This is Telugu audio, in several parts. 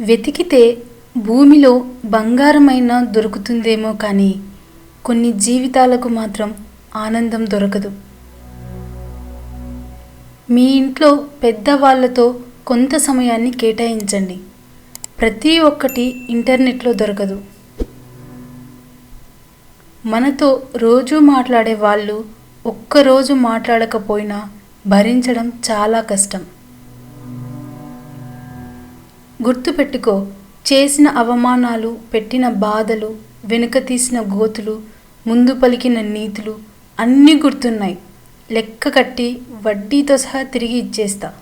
వెతికితే భూమిలో బంగారమైన దొరుకుతుందేమో కానీ కొన్ని జీవితాలకు మాత్రం ఆనందం దొరకదు. మీ ఇంట్లో పెద్దవాళ్ళతో కొంత సమయాన్ని కేటాయించండి. ప్రతి ఒక్కటి ఇంటర్నెట్లో దొరకదు. మనతో రోజు మాట్లాడే వాళ్ళు ఒక్కరోజు మాట్లాడకపోయినా భరించడం చాలా కష్టం. గుర్తుపెట్టుకో చేసిన అవమానాలు పెట్టిన బాధలు వెనుక తీసిన గోతులు ముందు పలికిన నీతులు అన్నీ గుర్తున్నాయి. లెక్క కట్టి వడ్డీతో సహా తిరిగి ఇచ్చేస్తా.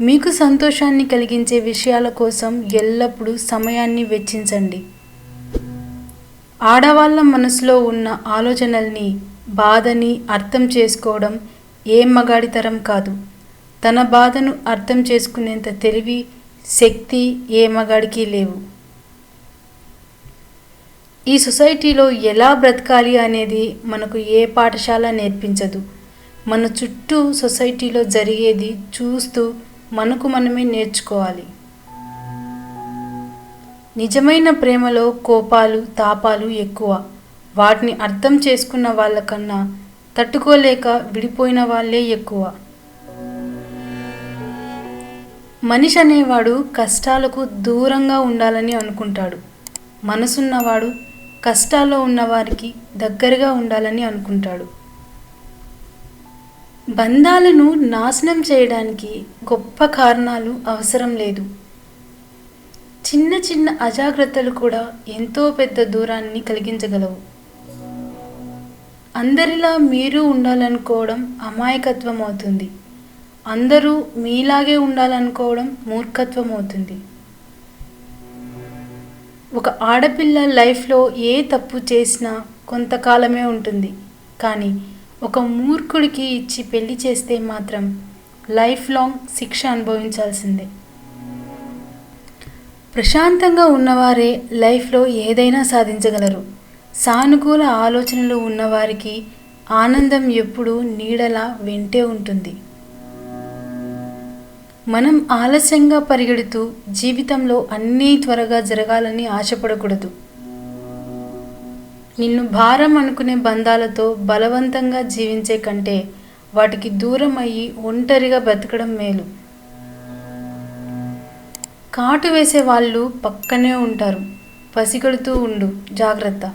మీకు సంతోషాన్ని కలిగించే విషయాల కోసం ఎల్లప్పుడూ సమయాన్ని వెచ్చించండి. ఆడవాళ్ళ మనసులో ఉన్న ఆలోచనల్ని బాధని అర్థం చేసుకోవడం ఏ మగాడితరం కాదు. తన బాధను అర్థం చేసుకునేంత తెలివి శక్తి ఏ మగాడికి లేవు. ఈ సొసైటీలో ఎలా బ్రతకాలి అనేది మనకు ఏ పాఠశాల నేర్పించదు. మన చుట్టూ సొసైటీలో జరిగేది చూస్తూ మనకు మనమే నేర్చుకోవాలి. నిజమైన ప్రేమలో కోపాలు తాపాలు ఎక్కువ. వాటిని అర్థం చేసుకున్న వాళ్ళకన్నా తట్టుకోలేక విడిపోయిన వాళ్ళే ఎక్కువ. మనిషి అనేవాడు కష్టాలకు దూరంగా ఉండాలని అనుకుంటాడు. మనసున్నవాడు కష్టాల్లో ఉన్నవారికి దగ్గరగా ఉండాలని అనుకుంటాడు. బంధాలను నాశనం చేయడానికి గొప్ప కారణాలు అవసరం లేదు. చిన్న చిన్న అజాగ్రత్తలు కూడా ఎంతో పెద్ద దూరాన్ని కలిగించగలవు. అందరిలా మీరు ఉండాలనుకోవడం అమాయకత్వం అవుతుంది అందరూ మీలాగే ఉండాలనుకోవడం మూర్ఖత్వం అవుతుంది ఒక ఆడపిల్ల లైఫ్లో ఏ తప్పు చేసినా కొంతకాలమే ఉంటుంది. కానీ ఒక మూర్ఖుడికి ఇచ్చి పెళ్ళి చేస్తే మాత్రం లైఫ్ లాంగ్ శిక్ష అనుభవించాల్సిందే. ప్రశాంతంగా ఉన్నవారే లైఫ్లో ఏదైనా సాధించగలరు. సానుకూల ఆలోచనలు ఉన్నవారికి ఆనందం ఎప్పుడూ నీడలా వెంటే ఉంటుంది. మనం ఆలస్యంగా పరిగెడుతూ జీవితంలో అన్నీ త్వరగా జరగాలని ఆశపడకూడదు. నిన్ను భారం అనుకునే బంధాలతో బలవంతంగా జీవించే కంటే వాటికి దూరం అయ్యి ఒంటరిగా బ్రతకడం మేలు. కాటు వేసే వాళ్ళు పక్కనే ఉంటారు. పసిగడుతూ ఉండు. జాగ్రత్త.